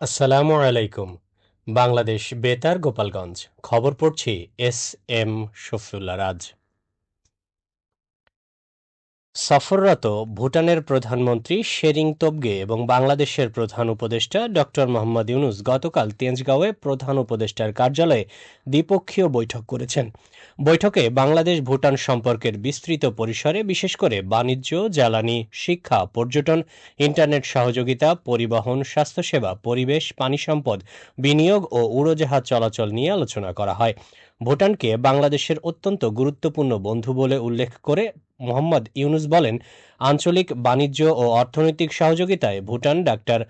আসসালামু আলাইকুম বাংলাদেশ বেতার গোপালগঞ্জ খবর পড়ছি এস এম শফিউল্লা রাজ। সফররত ভুটানের প্রধানমন্ত্রী শেরিং তোবগে এবং বাংলাদেশের প্রধান উপদেষ্টা ডক্টর মোহাম্মদ ইউনুস গতকাল তেজগাঁওয়ে প্রধান উপদেষ্টার কার্যালয়ে দ্বিপক্ষীয় বৈঠক করেছেন। বৈঠকে বাংলাদেশ ভুটান সম্পর্কের বিস্তৃত পরিসরে বিশেষ করে বাণিজ্য, জ্বালানি, শিক্ষা, পর্যটন, ইন্টারনেট সহযোগিতা, পরিবহন, স্বাস্থ্যসেবা, পরিবেশ, পানি সম্পদ, বিনিয়োগ ও উড়োজাহাজ চলাচল নিয়ে আলোচনা করা হয়। ভুটানকে বাংলাদেশের অত্যন্ত গুরুত্বপূর্ণ বন্ধু বলে উল্লেখ করে মোহাম্মদ ইউনুস বলেন, আঞ্চলিক বাণিজ্য ও অর্থনৈতিক সহযোগিতায় ভুটান ডাক্তার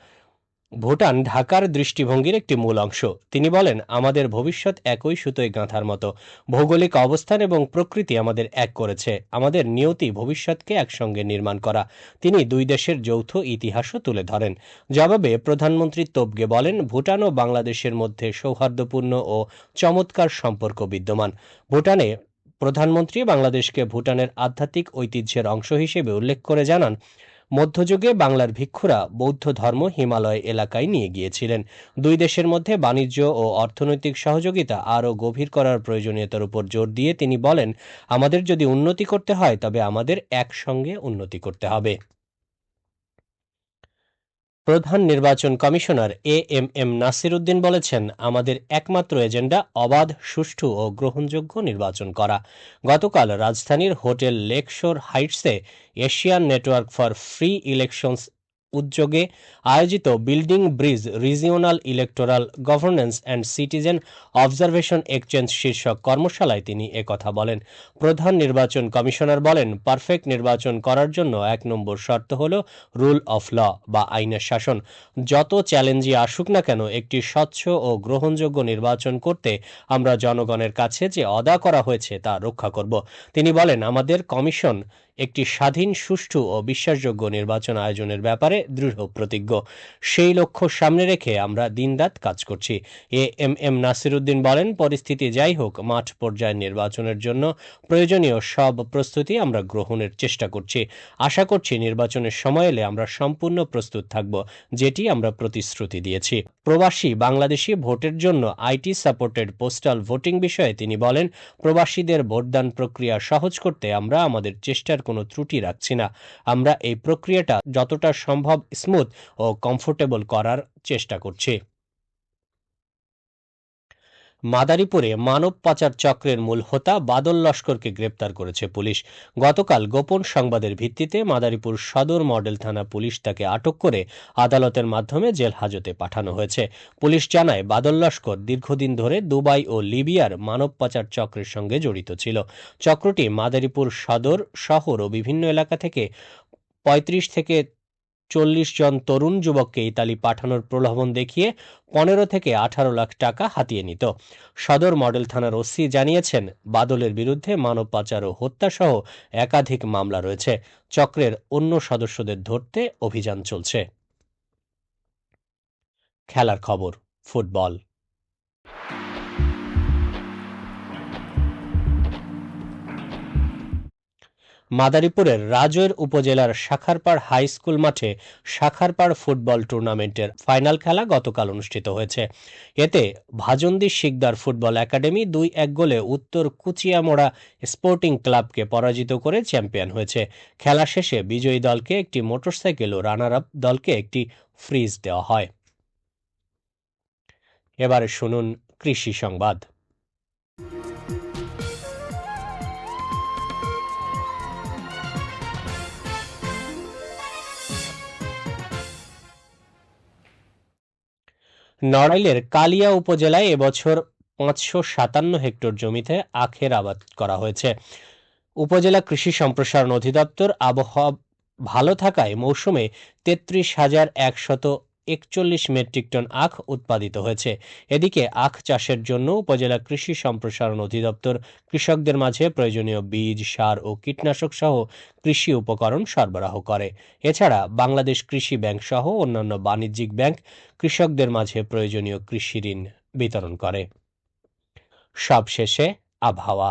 ভুটান ঢাকার দৃষ্টিভঙ্গির একটি মূল অংশ। তিনি বলেন, আমাদের ভবিষ্যৎ একই সুতোয় গাঁথার মতো। ভৌগোলিক অবস্থান এবং প্রকৃতি আমাদের এক করেছে। আমাদের নিয়তি ভবিষ্যৎকে একসঙ্গে নির্মাণ করা। তিনি দুই দেশের যৌথ ইতিহাসও তুলে ধরেন। জবাবে প্রধানমন্ত্রী তোবগে বলেন, ভুটান ও বাংলাদেশের মধ্যে সৌহার্দ্যপূর্ণ ও চমৎকার সম্পর্ক বিদ্যমান। ভুটানে প্রধানমন্ত্রী বাংলাদেশকে ভুটানের আধ্যাত্মিক ঐতিহ্যের অংশ হিসেবে উল্লেখ করে জানান মধ্যযুগে বাংলার ভিক্ষুরা বৌদ্ধ ধর্ম হিমালয় এলাকায় নিয়ে গিয়েছিলেন। দুই দেশের মধ্যে বাণিজ্য ও অর্থনৈতিক সহযোগিতা আরও গভীর করার প্রয়োজনীয়তার উপর জোর দিয়ে তিনি বলেন, আমাদের যদি উন্নতি করতে হয়, তবে আমাদের একসঙ্গে উন্নতি করতে হবে। প্রধান নির্বাচন commissioner A M M Nasir Uddin বলেছেন, আমাদের একমাত্র এজেন্ডা অবাধ, সুষ্ঠু ও গ্রহণযোগ্য নির্বাচন করা। গতকাল রাজধানীর hotel Lakeshore হাইটসে Asian network for free elections উদ্যোগে আয়োজিত building bridge regional electoral governance and citizen observation exchange শীর্ষক কর্মশালায় তিনি একথা বলেন। প্রধান নির্বাচন কমিশনার বলেন, পারফেক্ট নির্বাচন করার জন্য এক নম্বর শর্ত হল রুল অফ ল বা আইনের শাসন। যত চ্যালেঞ্জই আসুক না কেন, একটি স্বচ্ছ ও গ্রহণযোগ্য নির্বাচন করতে আমরা জনগণের কাছে যে অদা করা হয়েছে তা রক্ষা করব। তিনি বলেন, আমাদের কমিশন একটি স্বাধীন, সুষ্ঠু ও বিশ্বাসযোগ্য নির্বাচন আয়োজনের ব্যাপারে দৃঢ় প্রতিজ্ঞ। সেই লক্ষ্য সামনে রেখে আমরা দিনরাত কাজ করছি। এ এম এম নাসিরুদ্দিন বলেন, পরিস্থিতি যাই হোক, মাঠ পর্যায়ের নির্বাচনের জন্য প্রয়োজনীয় সব প্রস্তুতি আমরা গ্রহণের চেষ্টা করছি। আশা করছি নির্বাচনের সময় এলে আমরা সম্পূর্ণ প্রস্তুত থাকব, যেটি আমরা প্রতিশ্রুতি দিয়েছি। প্রবাসী বাংলাদেশি ভোটের জন্য আইটি সাপোর্টেড পোস্টাল ভোটিং বিষয়ে তিনি বলেন, প্রবাসীদের ভোটদান প্রক্রিয়া সহজ করতে আমরা আমাদের চেষ্টার কোনো ত্রুটি রাখছি না। আমরা এই প্রক্রিয়াটা যতটা সম্ভব স্মুথ ও কমফোর্টেবল করার চেষ্টা করছে। মাদারীপুরে মানব পাচার চক্রের মূল হোতা বাদল লস্করকে গ্রেপ্তার করেছে পুলিশ। গতকাল গোপন সংবাদের ভিত্তিতে মাদারীপুর সদর মডেল থানা পুলিশ তাকে আটক করে আদালতের মাধ্যমে জেল হাজতে পাঠানো হয়েছে। পুলিশ জানায়, বাদল লস্কর দীর্ঘদিন ধরে দুবাই ও লিবিয়ার মানব পাচার চক্রের সঙ্গে জড়িত ছিল। চক্রটি মাদারীপুর সদর শহর ও বিভিন্ন এলাকা থেকে পঁয়ত্রিশ থেকে চল্লিশ জন তরুণ যুবককে ইতালি পাঠানোর প্রলোভন দেখিয়ে পনেরো থেকে আঠারো লাখ টাকা হাতিয়ে নিত। সদর মডেল থানার ওসি জানিয়েছেন, বাদলের বিরুদ্ধে মানব পাচার ও হত্যাসহ একাধিক মামলা রয়েছে। চক্রের অন্য সদস্যদের ধরতে অভিযান চলছে। খেলার খবর, ফুটবল। মাদারীপুরের রাজৈর উপজেলার শাখারপাড় হাই স্কুল মাঠে শাখারপাড় ফুটবল টুর্নামেন্টের ফাইনাল খেলা গতকাল অনুষ্ঠিত হয়েছে। এতে ভাজন্দি শিকদার ফুটবল একাডেমি দুই এক গোলে উত্তর কুচিয়ামোড়া স্পোর্টিং ক্লাবকে পরাজিত করে চ্যাম্পিয়ন হয়েছে। খেলা শেষে বিজয়ী দলকে একটি মোটরসাইকেল ও রানার আপ দলকে একটি ফ্রিজ দেওয়া হয়। এবারে শুনুন কৃষি সংবাদ। নড়াইলের কালিয়া উপজেলায় এবছর পাঁচশো সাতান্ন হেক্টর জমিতে আখের আবাদ করা হয়েছে। উপজেলা কৃষি সম্প্রসারণ অধিদপ্তর আবহাওয়া ভালো থাকায় মৌসুমে তেত্রিশ হাজার একশত একচল্লিশ মেট্রিক টন আখ উৎপাদিত হয়েছে। এদিকে আখ চাষের জন্য উপজেলা কৃষি সম্প্রসারণ অধিদপ্তর কৃষকদের মাঝে প্রয়োজনীয় বীজ, সার ও কীটনাশক সহ কৃষি উপকরণ সরবরাহ করে। এছাড়া বাংলাদেশ কৃষি ব্যাংক সহ অন্যান্য বাণিজ্যিক ব্যাংক কৃষকদের মাঝে প্রয়োজনীয় কৃষি ঋণ বিতরণ করে। সবশেষে আবহাওয়া।